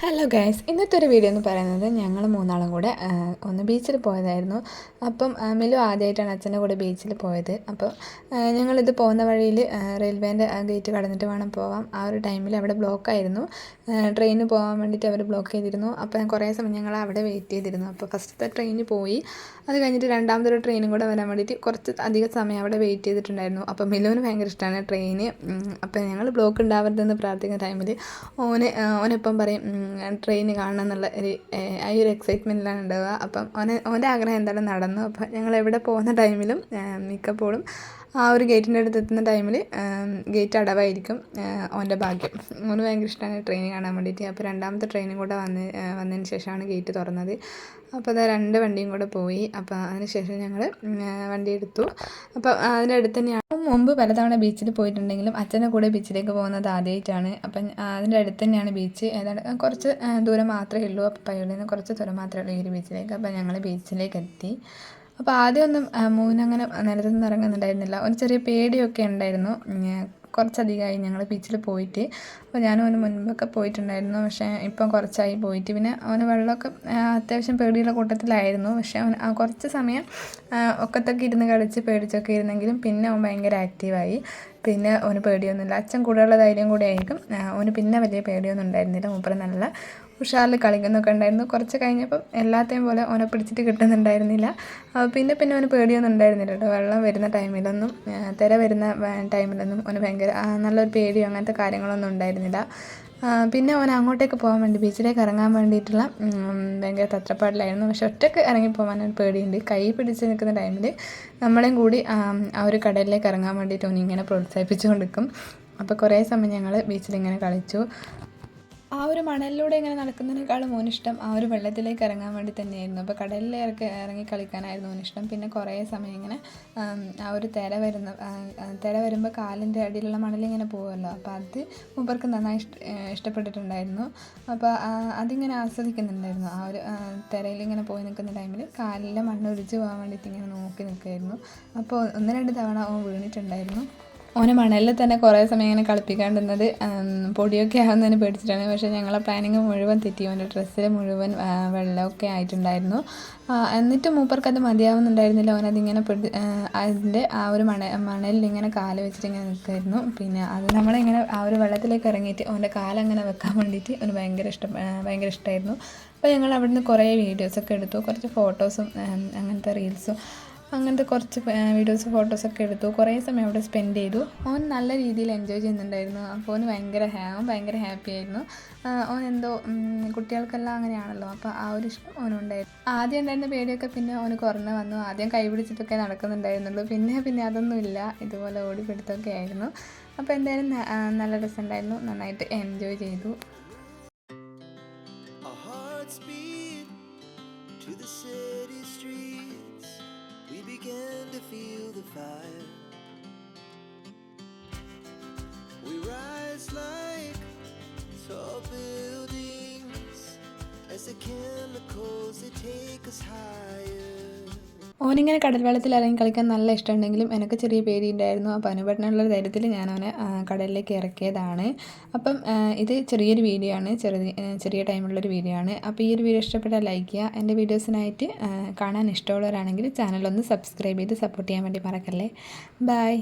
Hello guys ഇന്നത്തെ ഒരു video എന്ന് പറയുന്നത് ഞങ്ങൾ മൂന്നാളും കൂടെ ഒന്ന് ബീച്ചിൽ പോയതായിരുന്നു. അപ്പം മിലു ആദ്യമായിട്ടാണ് അച്ഛന്റെ കൂടെ ബീച്ചിൽ പോയത്. അപ്പോൾ ഞങ്ങളിത് പോകുന്ന വഴിയിൽ റെയിൽവേന്റെ ഗേറ്റ് കടന്നിട്ട് വേണം പോവാം. ആ ഒരു ടൈമിൽ അവിടെ ബ്ലോക്കായിരുന്നു ട്രെയിന് പോകാൻ വേണ്ടിയിട്ട് അവർ ബ്ലോക്ക് ചെയ്തിരുന്നു. അപ്പോൾ ഞാൻ കുറേ സമയം ഞങ്ങൾ അവിടെ വെയിറ്റ് ചെയ്തിരുന്നു. അപ്പോൾ ഫസ്റ്റത്തെ ട്രെയിന് പോയി. അത് കഴിഞ്ഞിട്ട് രണ്ടാമതൊരു ട്രെയിനും കൂടെ വരാൻ വേണ്ടിയിട്ട് കുറച്ച് അധികം സമയം അവിടെ വെയിറ്റ് ചെയ്തിട്ടുണ്ടായിരുന്നു. അപ്പോൾ മിലുവിന് ഭയങ്കര ഇഷ്ടമാണ് ട്രെയിന് അപ്പോൾ ഞങ്ങൾ ബ്ലോക്ക് ഉണ്ടാവരുതെന്ന് പ്രാർത്ഥിക്കുന്ന ടൈമിൽ ഓന് ഓനെപ്പം പറയും ട്രെയിൻ കാണണം എന്നുള്ള ഒരു ആ ഒരു എക്സൈറ്റ്മെന്റിലാണ് ഉണ്ടാവുക. അപ്പം ഓന് ഓന്റെ ആഗ്രഹം എന്തായാലും നടന്നു. അപ്പം ഞങ്ങൾ എവിടെ പോകുന്ന ടൈമിലും മിക്കപ്പോഴും ആ ഒരു ഗേറ്റിന്റെ അടുത്ത് എത്തുന്ന ടൈമിൽ ഗേറ്റ് അടവായിരിക്കും ഓന്റെ ഭാഗ്യം. ഓന് ഭയങ്കര ഇഷ്ടമാണ് ട്രെയിൻ കാണാൻ വേണ്ടിയിട്ട് അപ്പോൾ രണ്ടാമത്തെ ട്രെയിനും കൂടെ വന്ന് വന്നതിന് ശേഷമാണ് ഗേറ്റ് തുറന്നത്. അപ്പോൾ അതാ രണ്ട് വണ്ടിയും കൂടെ പോയി. അപ്പോൾ അതിന് ശേഷം ഞങ്ങൾ വണ്ടി എടുത്തു. അപ്പോൾ അതിന്റെ അടുത്ത് തന്നെയാണ്. മുമ്പ് പലതവണ ബീച്ചിൽ പോയിട്ടുണ്ടെങ്കിലും അച്ഛന്റെ കൂടെ ബീച്ചിലേക്ക് പോകുന്നത് ആദ്യമായിട്ടാണ് അപ്പം അതിന്റെ അടുത്ത് തന്നെയാണ് ബീച്ച് ഏതാണ്ട് കുറച്ച് ദൂരം മാത്രമേ ഉള്ളൂ. അപ്പോൾ പയ്യോളിൽ നിന്ന് കുറച്ച് ദൂരം മാത്രമേ ഉള്ളൂ ഈ ഒരു ബീച്ചിലേക്ക് അപ്പോൾ ഞങ്ങൾ ബീച്ചിലേക്ക് എത്തി. അപ്പോൾ ആദ്യമൊന്നും മൂന്നങ്ങനെ നിലത്തുനിന്ന് ഇറങ്ങുന്നുണ്ടായിരുന്നില്ല. ഒരു ചെറിയ പേടിയൊക്കെ ഉണ്ടായിരുന്നു. കുറച്ചധികമായി ഞങ്ങൾ ബീച്ചിൽ പോയിട്ട്. അപ്പോൾ ഞാനും അവന് മുൻപൊക്കെ പോയിട്ടുണ്ടായിരുന്നു. പക്ഷേ ഇപ്പം കുറച്ചായി പോയിട്ട്. പിന്നെ അവന് വെള്ളമൊക്കെ അത്യാവശ്യം പേടിയുള്ള കൂട്ടത്തിലായിരുന്നു. പക്ഷേ അവൻ കുറച്ച് സമയം ഒക്കത്തൊക്കെ ഇരുന്ന് കളിച്ച് പേടിച്ചൊക്കെ ഇരുന്നെങ്കിലും പിന്നെ അവൻ ഭയങ്കര ആക്റ്റീവായി പിന്നെ ഓന് പേടിയൊന്നുമില്ല. അച്ഛൻ കൂടെയുള്ള ധൈര്യം കൂടെ ആയിരിക്കും. ഓന് പിന്നെ വലിയ പേടിയൊന്നും ഉണ്ടായിരുന്നില്ല. മൂപ്പറ നല്ല ഉഷാറിൽ കളിക്കുന്നൊക്കെ ഉണ്ടായിരുന്നു. കുറച്ച് കഴിഞ്ഞപ്പം എല്ലാത്തെയും പോലെ ഓനെ പിടിച്ചിട്ട് കിട്ടുന്നുണ്ടായിരുന്നില്ല. പിന്നെ പിന്നെ ഓന് പേടിയൊന്നും ഉണ്ടായിരുന്നില്ല കേട്ടോ. വെള്ളം വരുന്ന ടൈമിലൊന്നും തിര വരുന്ന ടൈമിലൊന്നും ഓന് ഭയങ്കര നല്ലൊരു പേടിയോ അങ്ങനത്തെ കാര്യങ്ങളൊന്നും ഉണ്ടായിരുന്നില്ല. പിന്നെ അവൻ അങ്ങോട്ടേക്ക് പോകാൻ വേണ്ടി ബീച്ചിലേക്ക് ഇറങ്ങാൻ വേണ്ടിയിട്ടുള്ള ഭയങ്കര തത്രപ്പാടിലായിരുന്നു. പക്ഷെ ഒറ്റയ്ക്ക് ഇറങ്ങി പോകാൻ ഒരു പേടിയുണ്ട്. കൈ പിടിച്ച് നിൽക്കുന്ന ടൈമിൽ നമ്മളെയും കൂടി ആ, ഒരു കടലിലേക്ക് ഇറങ്ങാൻ വേണ്ടിയിട്ട് അവൻ ഇങ്ങനെ പ്രോത്സാഹിപ്പിച്ചു കൊടുക്കും അപ്പോൾ കുറേ സമയം ഞങ്ങൾ ബീച്ചിൽ ഇങ്ങനെ കളിച്ചു. ആ ഒരു മണലിലൂടെ ഇങ്ങനെ നടക്കുന്നതിനേക്കാളും മോനിഷ്ടം ആ ഒരു വെള്ളത്തിലേക്ക് ഇറങ്ങാൻ വേണ്ടി തന്നെയായിരുന്നു. അപ്പോൾ കടലിലേക്ക് ഇറങ്ങി കളിക്കാനായിരുന്നു മോനിഷ്ടം. പിന്നെ കുറേ സമയം ഇങ്ങനെ ആ ഒരു തിര വരുന്ന തിര വരുമ്പോൾ കാലിന്റെ അടിയിലുള്ള മണലിങ്ങനെ പോകുമല്ലോ അപ്പോൾ അത് മൂപ്പർക്ക് നന്നായി ഇഷ്ടപ്പെട്ടിട്ടുണ്ടായിരുന്നു. അപ്പോൾ അതിങ്ങനെ ആസ്വദിക്കുന്നുണ്ടായിരുന്നു. ആ ഒരു തിരയിലിങ്ങനെ പോയി നിൽക്കുന്ന ടൈമിൽ കാലിലെ മണ്ണ് ഒഴിച്ച് പോകാൻ വേണ്ടിയിട്ട് ഇങ്ങനെ നോക്കി നിൽക്കുമായിരുന്നു അപ്പോൾ ഒന്ന് രണ്ട് തവണ ഓ വീണിട്ടുണ്ടായിരുന്നു. ഓനെ മണലിൽ തന്നെ കുറേ സമയം ഇങ്ങനെ കളിപ്പിക്കാണ്ടിരുന്നത് പൊടിയൊക്കെ ആകുന്നതിന് പേടിച്ചിട്ടാണ്. പക്ഷേ ഞങ്ങളെ പ്ലാനിങ് മുഴുവൻ തെറ്റി. ഓന്റെ ഡ്രസ്സിൽ മുഴുവൻ വെള്ളമൊക്കെ ആയിട്ടുണ്ടായിരുന്നു. എന്നിട്ട് മൂപ്പർക്ക് അത് മതിയാവുന്നുണ്ടായിരുന്നില്ല. ഓനതിങ്ങനെ പിടി അതിന്റെ ആ ഒരു മണ മണലിൽ ഇങ്ങനെ കാൽ വെച്ചിട്ട് ഇങ്ങനെ നിൽക്കുമായിരുന്നു. പിന്നെ അത് നമ്മളിങ്ങനെ ആ ഒരു വെള്ളത്തിലേക്ക് ഇറങ്ങിയിട്ട് ഓന്റെ കാലങ്ങനെ വെക്കാൻ വേണ്ടിയിട്ട് അവന് ഭയങ്കര ഇഷ്ടം ഭയങ്കര ഇഷ്ടമായിരുന്നു അപ്പോൾ ഞങ്ങൾ അവിടുന്ന് കുറേ വീഡിയോസൊക്കെ എടുത്തു. കുറച്ച് ഫോട്ടോസും അങ്ങനത്തെ റീൽസും അങ്ങനത്തെ കുറച്ച് വീഡിയോസ് ഫോട്ടോസൊക്കെ എടുത്തു. കുറേ സമയം അവിടെ സ്പെൻഡ് ചെയ്തു. ഓൻ നല്ല രീതിയിൽ എൻജോയ് ചെയ്യുന്നുണ്ടായിരുന്നു. അപ്പോൾ ഓന് ഭയങ്കര ഓൻ ഭയങ്കര ഹാപ്പി ആയിരുന്നു. ഓൻ എന്തോ കുട്ടികൾക്കെല്ലാം അങ്ങനെയാണല്ലോ. അപ്പോൾ ആ ഒരു ഇഷ്ടം ഓനുണ്ടായിരുന്നു ആദ്യം ഉണ്ടായിരുന്ന പേടിയൊക്കെ പിന്നെ ഓന് കുറഞ്ഞു വന്നു. ആദ്യം കൈ പിടിച്ചിട്ടൊക്കെ നടക്കുന്നുണ്ടായിരുന്നുള്ളൂ. പിന്നെ പിന്നെ അതൊന്നുമില്ല ഇതുപോലെ ഓടിപ്പിടുത്തൊക്കെ ആയിരുന്നു. അപ്പോൾ എന്തായാലും നല്ല രസമുണ്ടായിരുന്നു നന്നായിട്ട് എൻജോയ് ചെയ്തു. To the city. Fire. We rise like tall buildings as the chemicals ഓനിങ്ങനെ കടൽ വെള്ളത്തിൽ ഇറങ്ങി കളിക്കാൻ നല്ല ഇഷ്ടമുണ്ടെങ്കിലും എനിക്ക് ചെറിയ പേടിയുണ്ടായിരുന്നു. അപ്പോൾ അനുപട്ടനുള്ള ധൈര്യത്തിൽ ഞാൻ അവനെ കടലിലേക്ക് ഇറക്കിയതാണ്. അപ്പം ഇത് ചെറിയൊരു വീഡിയോ ആണ്. ചെറിയ ചെറിയ ടൈമുള്ളൊരു വീഡിയോ ആണ്. അപ്പോൾ ഈ ഒരു വീഡിയോ ഇഷ്ടപ്പെട്ടാൽ ലൈക്ക് ചെയ്യുക. എന്റെ വീഡിയോസിനായിട്ട് കാണാൻ ഇഷ്ടമുള്ളവരാണെങ്കിൽ ചാനലൊന്ന് സബ്സ്ക്രൈബ് ചെയ്ത് സപ്പോർട്ട് ചെയ്യാൻ വേണ്ടി മറക്കല്ലേ. ബൈ